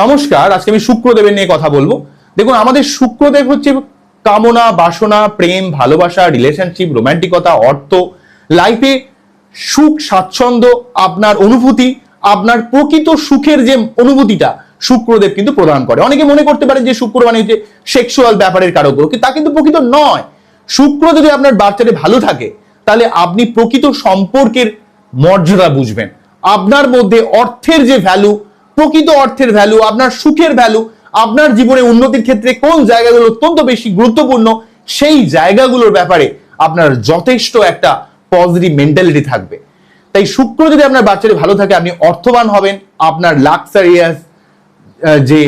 নমস্কার, আজকে আমি শুক্রদেবের নিয়ে কথা বলব। দেখুন, আমাদের শুক্রদেব হচ্ছে কামনা, বাসনা, প্রেম, ভালোবাসা রিলেশনশিপ রোমান্টিকতা অর্থ। লাইফে সুখ, স্বাচ্ছন্দ্য, আপনার অনুভূতি, আপনার প্রকৃত সুখের যে অনুভূতিটা শুক্রদেব কিন্তু প্রদান করে। অনেকে মনে করতে পারে যে শুক্র মানে যে সেক্সুয়াল ব্যাপারের কারক তা কিন্তু প্রকৃত নয়। শুক্র যদি আপনার বাচ্চাটা ভালো থাকে, তাহলে আপনি প্রকৃত সম্পর্কের মর্যাদা বুঝবেন। আপনার মধ্যে অর্থের যে ভ্যালু প্রকৃত অর্থের ভ্যালু আপনার সুখের ভ্যালু আপনার জীবনে উন্নতির ক্ষেত্রে কোন জায়গাগুলো অত্যন্ত বেশি গুরুত্বপূর্ণ, সেই জায়গাগুলোর ব্যাপারে আপনার যথেষ্ট একটা পজিটিভ মেন্টালিটি থাকবে। তাই শুক্র যদি আপনার বাচ্চাটি ভালো থাকে, আপনি অর্থবান হবেন, আপনার লাক্সারিয়াস যে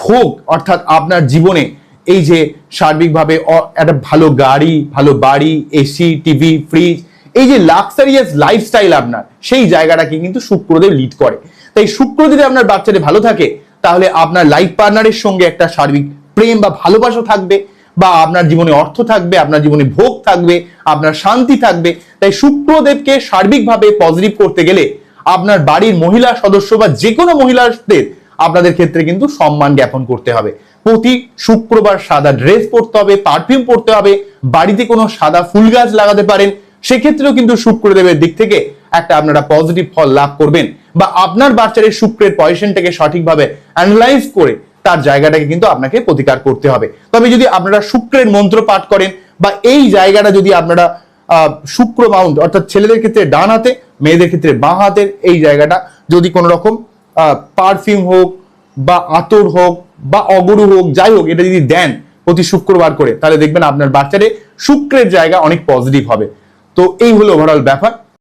ভোগ, অর্থাৎ আপনার জীবনে এই যে সার্বিকভাবে একটা ভালো গাড়ি, ভালো বাড়ি এসি টিভি ফ্রিজ এই যে লাক্সারিয়াস লাইফস্টাইল আপনার, সেই জায়গাটাকে কিন্তু শুক্রদেব লিড করে। তাই শুক্র যদি আপনার বাচ্চাটি ভালো থাকে, তাহলে আপনার লাইফ পার্টনারের সঙ্গে একটা সার্বিক প্রেম বা ভালোবাসা থাকবে, বা আপনার জীবনে অর্থ থাকবে, আপনার জীবনে ভোগ থাকবে, আপনার শান্তি থাকবে। তাই শুক্রদেবকে সার্বিকভাবে পজিটিভ করতে গেলে আপনার বাড়ির মহিলা সদস্য বা যে কোনো মহিলাদের আপনাদের ক্ষেত্রে কিন্তু সম্মান জ্ঞাপন করতে হবে। প্রতি শুক্রবার সাদা ড্রেস পরতে হবে পারফিউম পরতে হবে, বাড়িতে কোনো সাদা ফুল গাছ লাগাতে পারেন সেক্ষেত্রেও কিন্তু শুক্রদেবের দিক থেকে একটা আপনারা পজিটিভ ফল লাভ করবেন বা আপনার বাচ্চাদের শুক্রের পয়সনটাকে সঠিকভাবে অ্যানালাইজ করে তার জায়গাটাকে কিন্তু আপনাকে প্রতিকার করতে হবে। তবে যদি আপনারা শুক্রের মন্ত্র পাঠ করেন বা এই জায়গাটা যদি আপনারা শুক্র মাউন্ট অর্থাৎ ছেলেদের ক্ষেত্রে ডান হাতে, মেয়েদের ক্ষেত্রে বাঁ হাতের এই জায়গাটা যদি কোনো রকম পারফিউম হোক বা আতর হোক বা অগরু হোক, যাই হোক, এটা যদি দেন প্রতি শুক্রবার করে, তাহলে দেখবেন আপনার বাচ্চারে শুক্রের জায়গা অনেক পজিটিভ হবে। তো এই হলো ওভারঅল ব্যাপার।